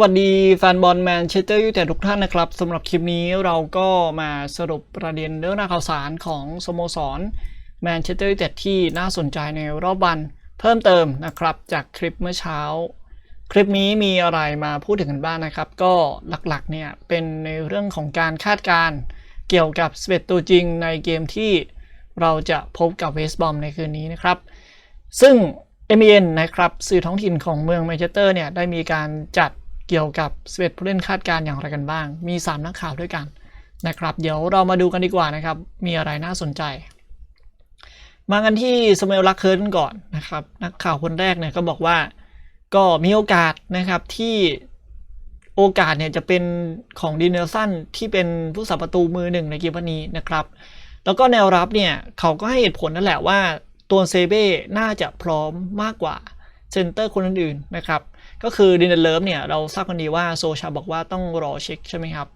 วัสดีแฟนบอลแมนเชสเตอร์ยูไนเต็ดทุกท่านนะครับสำหรับคลิปนี้เราก็มาสรุปประเด็นเรื่องราวข่าวสารของสโมสรแมนเชสเตอร์ยูไนเต็ดที่น่าสนใจในรอบวันเพิ่มเติมนะครับ จากคลิปเมื่อเช้า คลิปนี้มีอะไรมาพูดถึงกันบ้างนะครับ ก็หลักๆเนี่ยเป็นในเรื่องของการคาดการณ์เกี่ยวกับ11ตัวจริงในเกมที่เราจะพบกับเวสต์บอมในคืนนี้นะครับ ซึ่ง m อ n นะครับสื่อท้องถิ่นของเมืองแมนเชสเตอร์เนี่ยได้มีการจัด เกี่ยวกับ 11 ผู้เล่นคาดการณ์อย่างไรกันบ้าง มี 3 นักข่าวด้วยกันนะครับ เดี๋ยวเรามาดูกันดีกว่านะครับ มีอะไรน่าสนใจ มากันที่สมัยลักเคิร์นก่อนนะครับ นักข่าวคนแรกเนี่ยก็บอกว่า ก็มีโอกาสนะครับที่โอกาสเนี่ยจะเป็นของดีเนลสันที่เป็นผู้สับประตูมือหนึ่งในเกมวันนี้นะครับ แล้วก็แนวรับเนี่ยเขาก็ให้เหตุผลนั่นแหละว่าตัวเซเบ้น่าจะพร้อมมากกว่า เซนเตอร์คนอื่นๆนะครับก็คือดินเดเลิฟเนี่ยเราทราบกันดีว่าโซชาบอกว่าต้องรอเช็คใช่ไหมครับ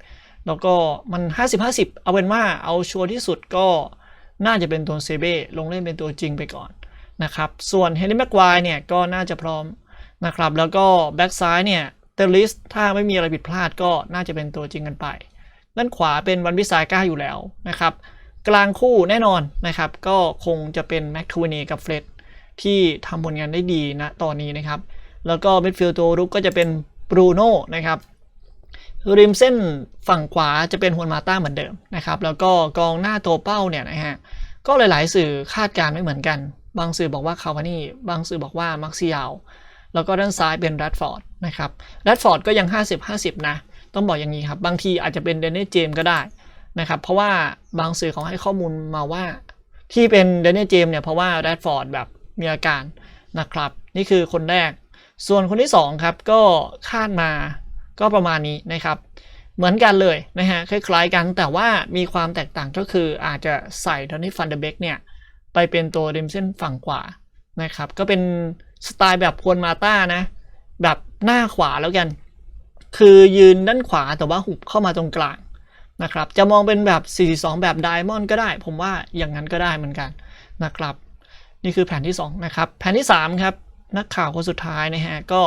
แล้วก็มัน 50-50 เอาเป็นว่าเอาชัวร์ที่สุดก็น่าจะเป็นตัวเซเบ้ลงเล่นเป็นตัวจริงไปก่อนนะครับส่วนเฮนรี่แม็กควายเนี่ยก็น่าจะพร้อมนะครับแล้วก็แบ็กซ้ายเนี่ยเตอร์ลิสถ้าไม่มีอะไรผิดพลาดก็น่าจะเป็นตัวจริงกันไป ด้านขวาเป็นวันวิสายก้าอยู่แล้วนะครับกลางคู่แน่นอนนะครับก็คงจะเป็นแม็กทูนีกับเฟร็ด ที่ทำผลงานได้ดีนะตอนนี้นะครับ แล้วก็มิดฟิลด์ตัวรุกก็จะเป็นบรูโน่นะครับริมเส้นฝั่งขวาจะเป็นฮวนมาต้าเหมือนเดิมนะครับ แล้วก็กองหน้าตัวเป้าเนี่ยนะฮะก็หลาย ๆ สื่อคาดการณ์ไม่เหมือนกัน บางสื่อบอกว่าคาวานี่บางสื่อบอกว่ามักซิยาวแล้วก็ด้านซ้ายเป็นแรดฟอร์ดนะครับแรดฟอร์ดก็ยัง 50-50 นะ ต้องบอกอย่างนี้ครับ บางทีอาจจะเป็นเดนนี่เจมก็ได้นะครับ เพราะว่าบางสื่อเขาให้ข้อมูลมาว่าที่เป็นเดนนี่เจมเนี่ยเพราะว่าแรดฟอร์ดแบบ มีอาการนะครับ นี่คือคนแรก ส่วนคนที่2ครับก็คาดมาก็ประมาณนี้นะครับ เหมือนกันเลยนะฮะคล้ายๆกันแต่ว่ามีความแตกต่างก็คืออาจจะใส่ดอนนี่ฟันเดเบกเนี่ยไปเป็นตัวริมเส้นฝั่งขวานะครับ ก็เป็นสไตล์แบบควนมาต้านะ แบบหน้าขวาแล้วกัน คือยืนด้านขวาแต่ว่าหุบเข้ามาตรงกลางนะครับ จะมองเป็นแบบ 4-2 แบบไดมอนด์ก็ได้ ผมว่าอย่างนั้นก็ได้เหมือนกันนะครับ นี่คือแผนที่ 2 นะครับ แผนที่ 3 ครับ นักข่าวคนสุดท้ายนะฮะ ก็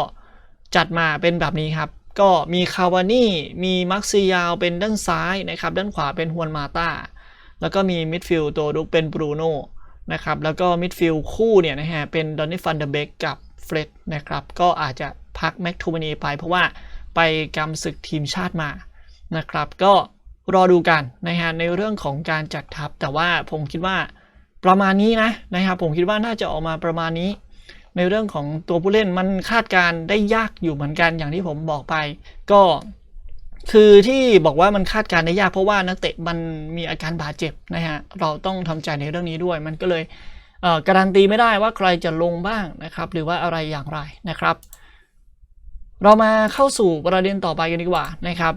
จัดมาเป็นแบบนี้ครับ ก็มีคาวานี่มีมักซิยาวเป็นด้านซ้ายนะครับ ด้านขวาเป็นฮวนมาตาแล้วก็มีมิดฟิลด์ตัวรุกเป็นบรูโน่นะครับ แล้วก็มิดฟิลด์คู่เนี่ยนะฮะ เป็นดอนนี่ฟันเดเบกกับเฟร็ดนะครับ ก็อาจจะพักแม็กทูมานีไป เพราะว่าไปกำศึกทีมชาติมานะครับ ก็รอดูกันนะฮะในเรื่องของการจัดทัพแต่ว่าผมคิดว่า ประมาณนี้นะนะครับ ผมคิดว่าน่าจะออกมาประมาณนี้ ในเรื่องของตัวผู้เล่นมันคาดการได้ยากอยู่เหมือนกันอย่างที่ผมบอกไป ก็คือที่บอกว่ามันคาดการได้ยากเพราะว่านักเตะมันมีอาการบาดเจ็บนะฮะเราต้องทำใจในเรื่องนี้ด้วย มันก็เลยเการันตีไม่ได้ว่าใครจะลงบ้างนะครับ หรือว่าอะไรอย่างไรนะครับ เรามาเข้าสู่ประเด็นต่อไปกันดีกว่านะครับ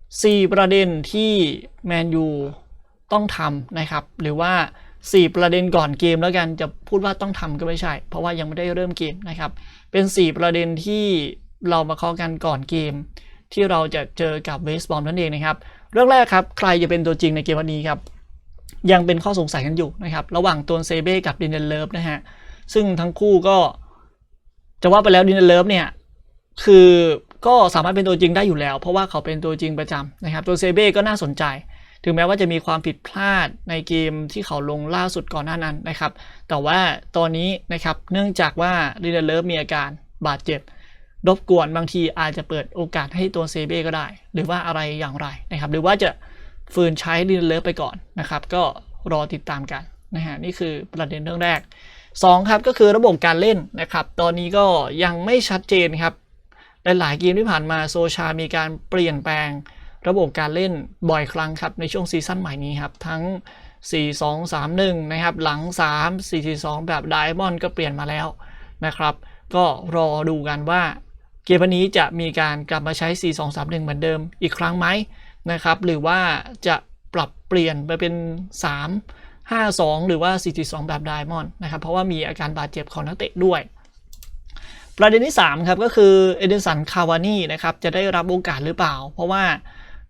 4 ประเด็นที่แมนยูต้องทำนะครับ หรือว่า 4 ประเด็นก่อนเกมแล้วกันจะพูดว่าต้องทำก็ไม่ใช่ เพราะว่ายังไม่ได้เริ่มเกมนะครับ เป็น 4 ประเด็นที่เรามาเคาะกันก่อนเกม ที่เราจะเจอกับเวสบอมนั่นเองนะครับ เรื่องแรกครับ ใครจะเป็นตัวจริงในเกมวันนี้ครับ ยังเป็นข้อสงสัยกันอยู่นะครับ ระหว่างตัวเซเบ้กับดินเดนเลิฟนะฮะ ซึ่งทั้งคู่ก็จะว่าไปแล้วดินเดนเลิฟเนี่ยคือก็สามารถเป็นตัวจริงได้อยู่แล้ว เพราะว่าเขาเป็นตัวจริงประจำนะครับ ตัวเซเบ้ก็น่าสนใจ ถึงแม้ว่าจะมีความผิดพลาดในเกมที่เขาลงล่าสุดก่อนหน้านั้นนะครับ แต่ว่าตอนนี้นะครับเนื่องจากว่าลิเดเลิฟมีอาการบาดเจ็บรบกวนบางทีอาจจะเปิดโอกาสให้ตัวเซเบ้ก็ได้ หรือว่าอะไรอย่างไรนะครับ หรือว่าจะฝืนใช้ลิเดเลิฟไปก่อนนะครับ ก็รอติดตามกันนะฮะนี่คือประเด็นเรื่องแรก 2 ครับก็คือระบบการเล่นนะครับ ตอนนี้ก็ยังไม่ชัดเจนครับหลายๆเกมที่ผ่านมาโซชามีการเปลี่ยนแปลง ระบบการเล่นบ่อยครั้งครับในช่วงซีซั่นใหม่นี้ครับ ทั้ง 4-2-3-1 นะครับ หลัง 3 4-4-2 แบบไดมอนด์ก็เปลี่ยนมาแล้วนะครับ ก็รอดูกันว่าเกมวันนี้จะมีการกลับมาใช้ 4-2-3-1 เหมือนเดิมอีกครั้งไหมนะครับ หรือว่าจะปรับเปลี่ยนไปเป็น 3 5-2 หรือว่า 4-2 แบบไดมอนด์นะครับ เพราะว่ามีอาการบาดเจ็บของนักเตะด้วยประเด็นที่3ครับก็คือเอเดนสันคาวานี่นะครับจะได้รับโอกาสหรือเปล่า เพราะว่า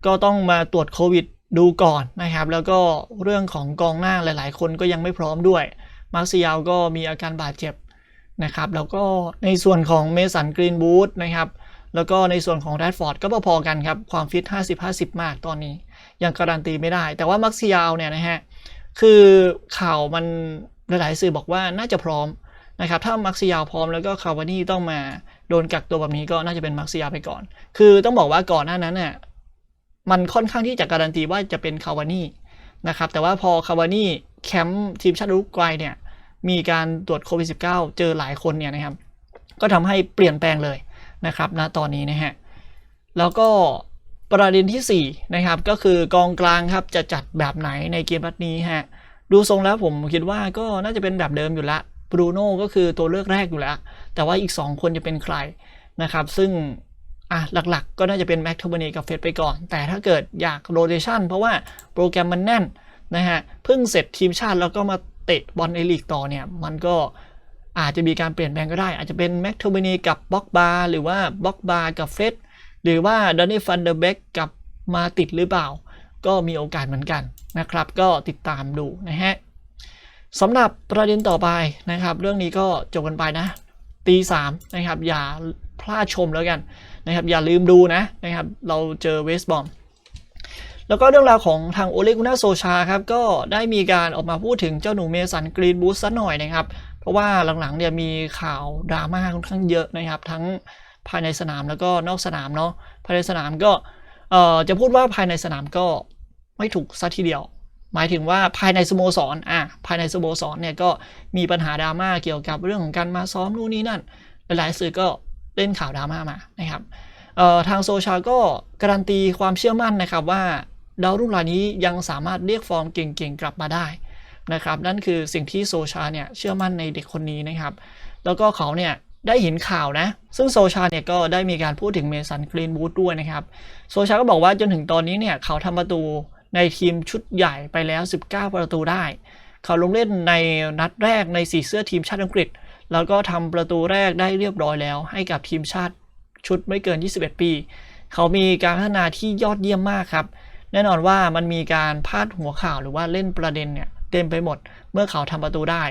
ก็ต้องมาตรวจโควิดดูก่อนนะครับ แล้วก็เรื่องของกองหน้าหลาย ๆ คนก็ยังไม่พร้อมด้วย มาร์ซิยาลก็มีอาการบาดเจ็บนะครับ แล้วก็ในส่วนของเมสันกรีนบูธนะครับ แล้วก็ในส่วนของแรดฟอร์ดก็พอๆกันครับ ความฟิต 50-50 มากตอนนี้ ยังการันตีไม่ได้ แต่ว่ามักซิยาวเนี่ยนะฮะ คือข่าวมันหลายๆสื่อบอกว่าน่าจะพร้อมนะครับ ถ้ามักซิยาวพร้อมแล้วก็คาวานี่ต้องมาโดนกักตัวแบบนี้ก็น่าจะเป็นมักซิยาวไปก่อน คือต้องบอกว่าก่อนหน้านั้นเนี่ย มันค่อนข้างที่จะการันตีว่าจะเป็นคาวานี่นะครับ แต่ว่าพอคาวานี่แคมป์ทีมชาติอุรุกวัยเนี่ยมีการตรวจโควิด -19 เจอหลายคนเนี่ยนะครับ ก็ทำให้เปลี่ยนแปลงเลยนะครับณตอนนี้นะฮะ แล้วก็ประเด็นที่ 4 นะครับ ก็คือกองกลางครับจะจัดแบบไหนในเกมนัดนี้ฮะ ดูทรงแล้วผมคิดว่าก็น่าจะเป็นแบบเดิมอยู่ละบรูโน่ก็คือตัวเลือกแรกอยู่แล้ว แต่ว่าอีก 2 คนจะเป็นใครนะครับ ซึ่ง อะหลักๆ ก็น่าจะเป็นแม็กโทเบเนกับเฟดไปก่อน แต่ถ้าเกิดอยากโรเ t ชันเพราะว่าโปรแกรมมันแน่นนะฮะเพิ่งเสร็จทีมชาติแล้วก็มาเตะบอลในลีกต่อเนี่ย มันก็อาจจะมีการเปลี่ยนแปลงก็ได้ อาจจะเป็นแม็กโทเบเนกับบ็อกบาหรือว่าบ็อกบากับเฟดหรือว่าดอนนี่ฟันเดอร์เบกกับมาติดหรือเปล่า ก็มีโอกาสเหมือนกันนะครับ ก็ติดตามดูนะฮะสำหรับประเด็นต่อไปนะครับ เรื่องนี้ก็จบกันไปนะตีสามนะครับอย่าพลาดชมแล้วกัน นะครับอย่าลืมดูนะนะครับเราเจอเวสบอมแล้วก็เรื่องราวของทางโอเลกุน่าโซชาครับก็ได้มีการออกมาพูดถึงเจ้าหนูเมสันกรีนบูสซะหน่อยนะครับ เพราะว่าหลังๆเนี่ยมีข่าวดราม่าค่อนข้างเยอะนะครับ ทั้งภายในสนามแล้วก็นอกสนามเนาะภายในสนามก็เอ่อจะพูดว่าภายในสนามก็ไม่ถูกซะทีเดียว หมายถึงว่าภายในสโมสรอะภายในสโมสรเนี่ยก็มีปัญหาดราม่าเกี่ยวกับเรื่องของการมาซ้อมนู่นนี่นั่น หลายๆสื่อก็ เล่นข่าวดราม่ามานะครับทางโซชาก็การันตีความเชื่อมั่นนะครับว่าดาวรุ่งรายนี้ยังสามารถเรียกฟอร์มเก่งๆกลับมาได้นะครับนั่นคือสิ่งที่โซชาเนี่ยเชื่อมั่นในเด็กคนนี้นะครับ แล้วก็เขาเนี่ยได้เห็นข่าวนะ ซึ่งโซชาเนี่ยก็ได้มีการพูดถึงเมสันกรีนวูดด้วยนะครับ โซชาก็บอกว่าจนถึงตอนนี้เนี่ยเขาทำประตูในทีมชุดใหญ่ไปแล้ว 19 ประตูได้ เขาลงเล่นในนัดแรกในสีเสื้อทีมชาติอังกฤษ แล้วก็ทำประตูแรกได้เรียบร้อยแล้ว ให้กับทีมชาติชุดไม่เกิน 21 ปี เขามีการพัฒนาที่ยอดเยี่ยมมากครับ แน่นอนว่ามันมีการพาดหัวข่าวหรือว่าเล่นประเด็นเนี่ยเต็มไปหมด เมื่อเขาทำประตูได้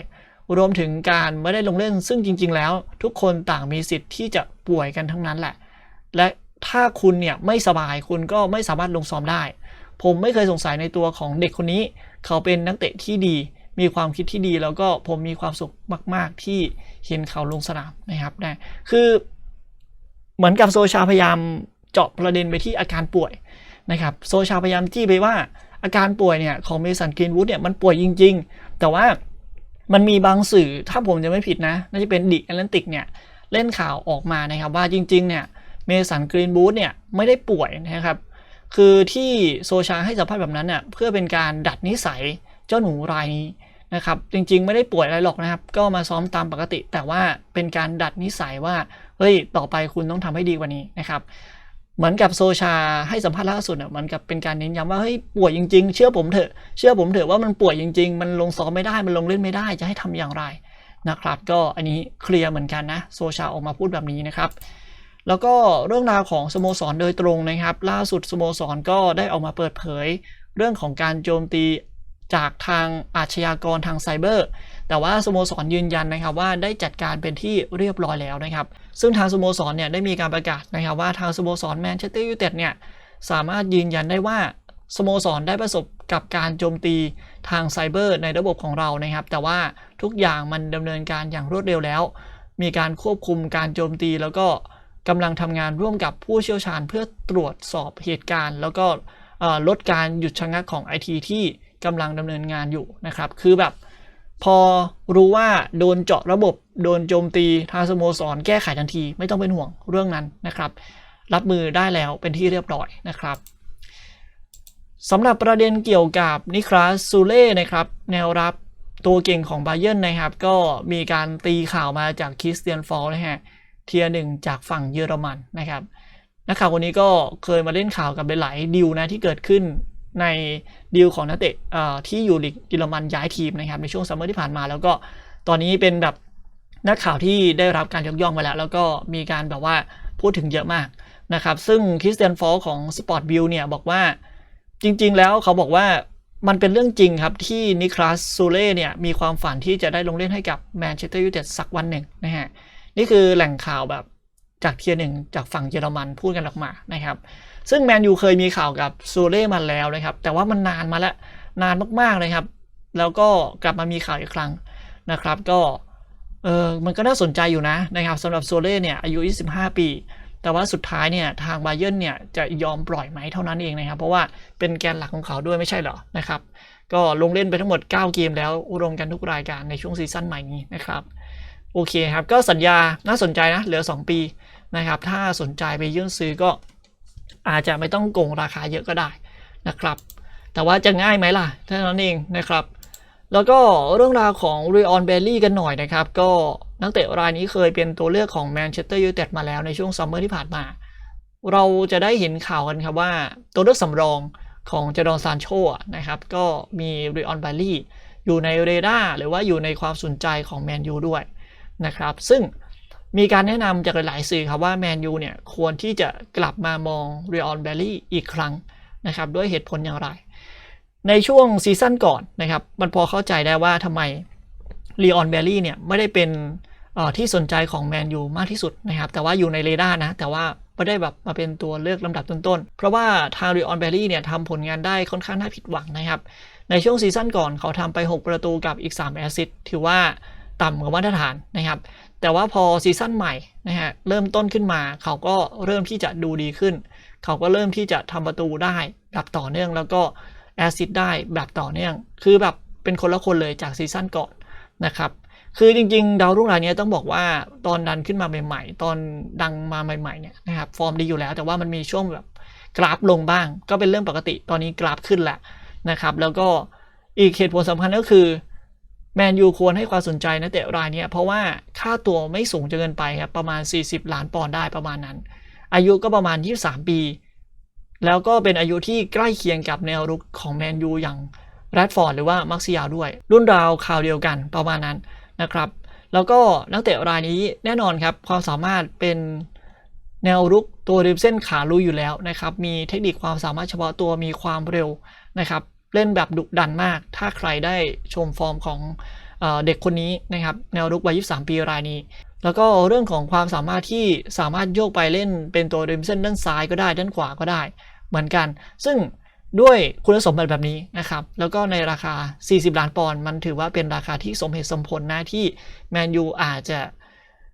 รวมถึงการไม่ได้ลงเล่น ซึ่งจริง ๆ แล้ว ทุกคนต่างมีสิทธิ์ที่จะป่วยกันทั้งนั้นแหละ และถ้าคุณเนี่ยไม่สบายคุณก็ไม่สามารถลงซ้อมได้ ผมไม่เคยสงสัยในตัวของเด็กคนนี้ เขาเป็นนักเตะที่ดี มีความคิดที่ดีแล้วก็ผมมีความสุขมาก ๆ ที่เห็นเขาลงสนามนะครับนะคือเหมือนกับโซชาพยายามเจาะประเด็นไปที่อาการป่วยนะครับโซชาพยายามจี้ไปว่าอาการป่วยเนี่ยของเมสันกรีนวูดเนี่ยมันป่วยจริง ๆ แต่ว่ามันมีบางสื่อถ้าผมจะไม่ผิดนะน่าจะเป็นดิแอตแลนติกเนี่ยเล่นข่าวออกมานะครับว่าจริง ๆ เนี่ยเมสันกรีนวูดเนี่ยไม่ได้ป่วยนะครับ คือที่โซชาให้สัมภาษณ์แบบนั้นเนี่ยเพื่อเป็นการดัดนิสัย จ้าหนูรายนี้นะครับ จริงๆไม่ได้ป่วยอะไรหรอกนะครับ ก็มาซ้อมตามปกติ แต่ว่าเป็นการดัดนิสัยว่าเฮ้ยต่อไปคุณต้องทำให้ดีกว่านี้นะครับเหมือนกับโซชาให้สัมภาษณ์ล่าสุดเนี่ยมือนกับเป็นการเน้นย้ำว่าเฮ้ยป่วยจริงๆ เชื่อผมเถอะเชื่อผมเถอะว่ามันป่วยจริง ๆ มันลงซ้อมไม่ได้มันลงเล่นไม่ได้จะให้ทำอย่างไรนะครับ ก็อันนี้เคลียร์เหมือนกันนะโซชาออกมาพูดแบบนี้นะครับ แล้วก็เรื่องราวของสโมสรโดยตรงนะครับ ล่าสุดสโมสรก็ได้ออกมาเปิดเผย เรื่องของการโจมตี จากทางอาชญากรทางไซเบอร์ แต่ว่าสโมสรยืนยันนะครับว่าได้จัดการเป็นที่เรียบร้อยแล้วนะครับ ซึ่งทางสโมสรเนี่ยได้มีการประกาศนะครับว่าทางสโมสรแมนเชสเตอร์ยูไนเต็ดเนี่ยสามารถยืนยันได้ว่าสโมสรได้ประสบกับการโจมตีทางไซเบอร์ในระบบของเรานะครับ แต่ว่าทุกอย่างมันดำเนินการอย่างรวดเร็วแล้ว มีการควบคุมการโจมตี แล้วก็กำลังทำงานร่วมกับผู้เชี่ยวชาญเพื่อตรวจสอบเหตุการณ์ แล้วก็ลดการหยุดชะงักของ IT ที่ กำลังดำเนินงานอยู่นะครับ คือแบบพอรู้ว่าโดนเจาะระบบโดนโจมตีทางสโมสรแก้ไขทันที ไม่ต้องเป็นห่วงเรื่องนั้นนะครับ รับมือได้แล้วเป็นที่เรียบร้อยนะครับสำหรับประเด็นเกี่ยวกับนิคลาสซูเล่นะครับ แนวรับตัวเก่งของบาเย r n นนะครับ ก็มีการตีข่าวมาจากคริสเตียนฟอลนะฮะเทียหนึ่งจากฝั่งเยอรมันนะครับนักข่าวคนนี้ก็เคยมาเล่นข่าวกับหลายๆดิวนะที่เกิดขึ้น ในดีลของนักเตะที่อยู่ลีกเยอรมันย้ายทีมนะครับในช่วงซัมเมอร์ที่ผ่านมา แล้วก็ตอนนี้เป็นแบบนักข่าวที่ได้รับการยกย่องไปแล้ว แล้วก็มีการแบบว่าพูดถึงเยอะมากนะครับ ซึ่งคริสเตียนฟอลของ Sport View เนี่ยบอกว่าจริง ๆ แล้วเขาบอกว่ามันเป็นเรื่องจริงครับ ที่นิคลาสซูเล่เนี่ยมีความฝันที่จะได้ลงเล่นให้กับแมนเชสเตอร์ยูไนเต็ดสักวันหนึ่งนะฮะนี่คือแหล่งข่าวแบบ จากเทียร์หนึ่งจากฝั่งเยอรมันพูดกันออกมานะครับ ซึ่งแมนยูเคยมีข่าวกับซูเล่มาแล้วนะครับ แต่ว่ามันนานมาแล้ว นานมากๆเลยครับ แล้วก็กลับมามีข่าวอีกครั้งนะครับ ก็เออมันก็น่าสนใจอยู่นะนะครับสำหรับโซเล่เนี่ยอายุ 25 ปี แต่ว่าสุดท้ายเนี่ยทางบาเยิร์นเนี่ยจะยอมปล่อยไหมเท่านั้นเองนะครับ เพราะว่าเป็นแกนหลักของเขาด้วยไม่ใช่เหรอนะครับ ก็ลงเล่นไปทั้งหมด 9 เกมแล้วรวมกันทุกรายการในช่วงซีซั่นใหม่นี้นะครับ โอเคครับ ก็สัญญาน่าสนใจนะ เหลือ 2 ปี นะครับ ถ้าสนใจไปยื่นซื้อก็อาจจะไม่ต้องโกงราคาเยอะก็ได้นะครับ แต่ว่าจะง่ายไหมล่ะเท่านั้นเองนะครับ แล้วก็เรื่องราวของเรออนเบลลี่กันหน่อยนะครับ ก็นักเตะรายนี้เคยเป็นตัวเลือกของแมนเชสเตอร์ยูไนเต็ดมาแล้วในช่วงซัมเมอร์ที่ผ่านมา เราจะได้เห็นข่าวกันครับว่า ตัวเลือกสำรองของเจดอนซานโชนะครับ ก็มีเรออนเบลลี่อยู่ในเรดาร์หรือว่าอยู่ในความสนใจของแมนยูด้วยนะครับ ซึ่ง มีการแนะนำจากหลาย ๆ สื่อครับว่าแมนยูเนี่ยควรที่จะกลับมามองเรออนเบลลี่อีกครั้งนะครับด้วยเหตุผลอย่างไร ในช่วงซีซั่นก่อนนะครับมันพอเข้าใจได้ว่าทำไมลีออนเบลลี่เนี่ยไม่ได้เป็นที่สนใจของแมนยูมากที่สุดนะครับแต่ว่าอยู่ในเรดาร์นะแต่ว่าไม่ได้แบบมาเป็นตัวเลือกลำดับต้น ๆ เพราะว่าทางลีออนเบลลี่เนี่ยทำผลงานได้ค่อนข้างน่าผิดหวังนะครับในช่วงซีซั่นก่อนเขาทำไป 6 ประตูกับอีก 3 แอสซิสต์ถือว่าต่ำกว่ามาตรฐานนะครับ แต่ว่าพอซีซั่นใหม่นะฮะเริ่มต้นขึ้นมา เขาก็เริ่มที่จะดูดีขึ้น เขาก็เริ่มที่จะทำประตูได้แบบต่อเนื่องแล้วก็แอซิสต์ได้แบบต่อเนื่อง คือแบบเป็นคนละคนเลยจากซีซั่นก่อนนะครับคือจริงๆ ดาวรุ่งรายนี้ต้องบอกว่าตอนดันขึ้นมาใหม่ ๆ ตอนดังมาใหม่ๆเนี่ยนะครับฟอร์มดีอยู่แล้ว แต่ว่ามันมีช่วงแบบกราฟลงบ้าง ก็เป็นเรื่องปกติตอนนี้กราฟขึ้นแหละนะครับ แล้วก็อีกเหตุผลสำคัญก็คือ แมนยูควรให้ความสนใจนักเตะรายนี้เพราะว่าค่าตัวไม่สูงจนเกินไปครับประมาณ 40 ล้านปอนด์ได้ประมาณนั้น อายุก็ประมาณ 23 ปี แล้วก็เป็นอายุที่ใกล้เคียงกับแนวรุกของแมนยูอย่างแรดฟอร์ดหรือว่ามักซิยาด้วย รุ่นราวข่าวเดียวกันประมาณนั้นนะครับ แล้วก็นักเตะรายนี้แน่นอนครับความสามารถเป็นแนวรุกตัวริมเส้นขาลุยอยู่แล้วนะครับมีเทคนิคความสามารถเฉพาะตัวมีความเร็วนะครับ เล่นแบบดุดันมาก ถ้าใครได้ชมฟอร์มของเอเด็กคนนี้นะครับ แนวรุกวัย 23 ปีรายนี้ แล้วก็เรื่องของความสามารถที่สามารถโยกไปเล่นเป็นตัวริมเส้นด้านซ้ายก็ได้ด้านขวาก็ได้ เหมือนกัน ซึ่งด้วยคุณสมบัติแบบนี้นะครับ แล้วก็ในราคา 40 ล้านปอนด์มันถือว่าเป็นราคาที่สมเหตุสมผลนะที่แมนยูอาจจะ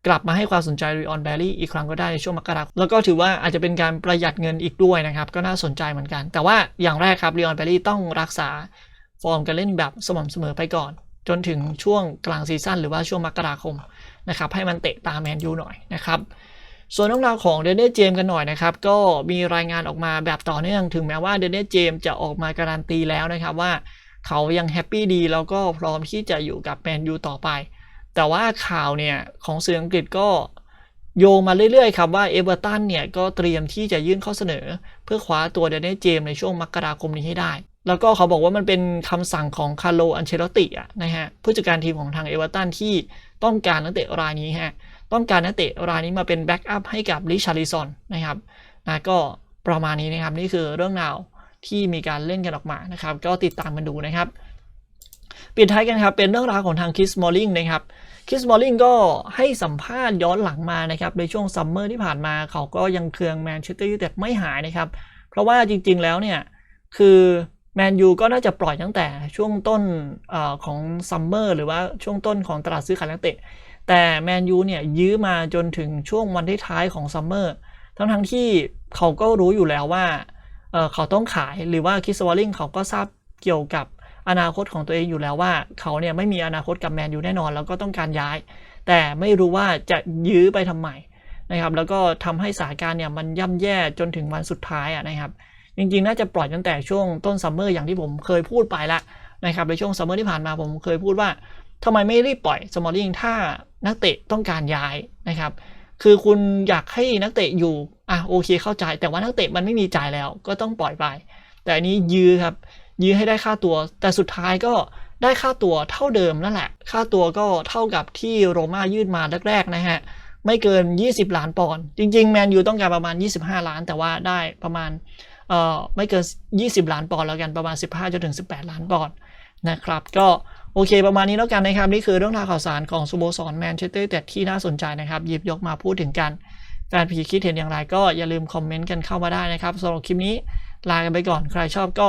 กลับมาให้ความสนใจริออนแบรี่อีกครั้งก็ได้ในช่วงมกราคมแล้วก็ถือว่าอาจจะเป็นการประหยัดเงินอีกด้วยนะครับ ก็น่าสนใจเหมือนกัน แต่ว่าอย่างแรกครับริออนแบรี่ต้องรักษาฟอร์มการเล่นแบบสม่ำเสมอไปก่อน จนถึงช่วงกลางซีซั่นหรือว่าช่วงมกราคมนะครับให้มันเตะตามแมนยูหน่อยนะครับส่วนเรื่องราวของเดนเน่เจมกันหน่อยนะครับ ก็มีรายงานออกมาแบบต่อเนื่องถึงแม้ว่าเดนเน่เจมจะออกมาการันตีแล้วนะครับว่าเขายังแฮปปี้ดีแล้วก็พร้อมที่จะอยู่กับแมนยูต่อไป แต่ว่าข่าวเนี่ยของสื่ออังกฤษก็โยงมาเรื่อยๆ ครับว่าเอเวอร์ตันเนี่ยก็เตรียมที่จะยื่นข้อเสนอ เพื่อคว้าตัวเดนเน่เจมในช่วงมกราคมนี้ให้ได้ แล้วก็เขาบอกว่ามันเป็นคำสั่งของคาร์โลอันเชลติอะนะฮะผู้จัดการทีมของทางเอเวอร์ตันที่ต้องการนักเตะรายนี้ฮะต้องการนักเตะรายนี้มาเป็นแบ็กอัพให้กับลิชาริซอนนะครับนะก็ประมาณนี้นะครับนี่คือเรื่องราวที่มีการเล่นกันออกมานะครับ ก็ติดตามกันดูนะครับ ปิดท้ายกันครับเป็นเรื่องราวของทางคิสมอลลิงนะครับ คริสมอลลิงก็ให้สัมภาษณ์ย้อนหลังมานะครับ ในช่วงซัมเมอร์ที่ผ่านมาเขาก็ยังเคืองแมนเชสเตอร์ยูไนเต็ดไม่หายนะครับ เพราะว่าจริงๆแล้วเนี่ยคือแมนยูก็น่าจะปล่อยตั้งแต่ช่วงต้นอของซัมเมอร์หรือว่าช่วงต้นของตลาดซื้อขายนักเตะ แต่แมนยูเนี่ยยื้อมาจนถึงช่วงวันท้ายของซัมเมอร์ทั้งทั้งที่เขาก็รู้อยู่แล้วว่าเเขาต้องขายหรือว่าคิสวอลลิงเขาก็ทราบเกี่ยวกับ อนาคตของตัวเองอยู่แล้วว่า เขาเนี่ยไม่มีอนาคตกับแมนยูแน่นอน แล้วก็ต้องการย้าย แต่ไม่รู้ว่าจะยื้อไปทำไมนะครับ แล้วก็ทำให้สถานการณ์เนี่ยมันย่ำแย่จนถึงวันสุดท้ายอะนะครับ จริงๆ น่าจะปล่อยตั้งแต่ช่วงต้นซัมเมอร์อย่างที่ผมเคยพูดไปละนะครับในช่วงซัมเมอร์ที่ผ่านมาผมเคยพูดว่าทำไมไม่รีบปล่อยสมอลลิงถ้านักเตะต้องการย้ายนะครับ คือคุณอยากให้นักเตะอยู่อะโอเคเข้าใจ แต่ว่านักเตะมันไม่มีจ่ายแล้วก็ต้องปล่อยไป แต่อันนี้ยื้อครับ ยื้อให้ได้ค่าตัว แต่สุดท้ายก็ได้ค่าตัวเท่าเดิมนั่นแหละ ค่าตัวก็เท่ากับที่โรม่ายื่นมาแรกๆนะฮะ ไม่เกิน 20 ล้านปอนด์ จริงๆ แมนยูต้องการประมาณ 25 ล้าน แต่ว่าได้ประมาณเอ่อไม่เกิน 20 ล้านปอนด์แล้วกัน ประมาณ 15จนถึง 18 ล้านปอนด์นะครับ ก็โอเค ประมาณนี้แล้วกันนะครับ นี่คือเรื่องราวข่าวสารของสโมสรแมนเชสเตอร์แต่ที่น่าสนใจนะครับ หยิบยกมาพูดถึงกันแฟนผีคิดเห็นอย่างไรก็อย่าลืมคอมเมนต์กันเข้ามาได้นะครับสำหรับคลิปนี้ลากันไปก่อน ใครชอบก็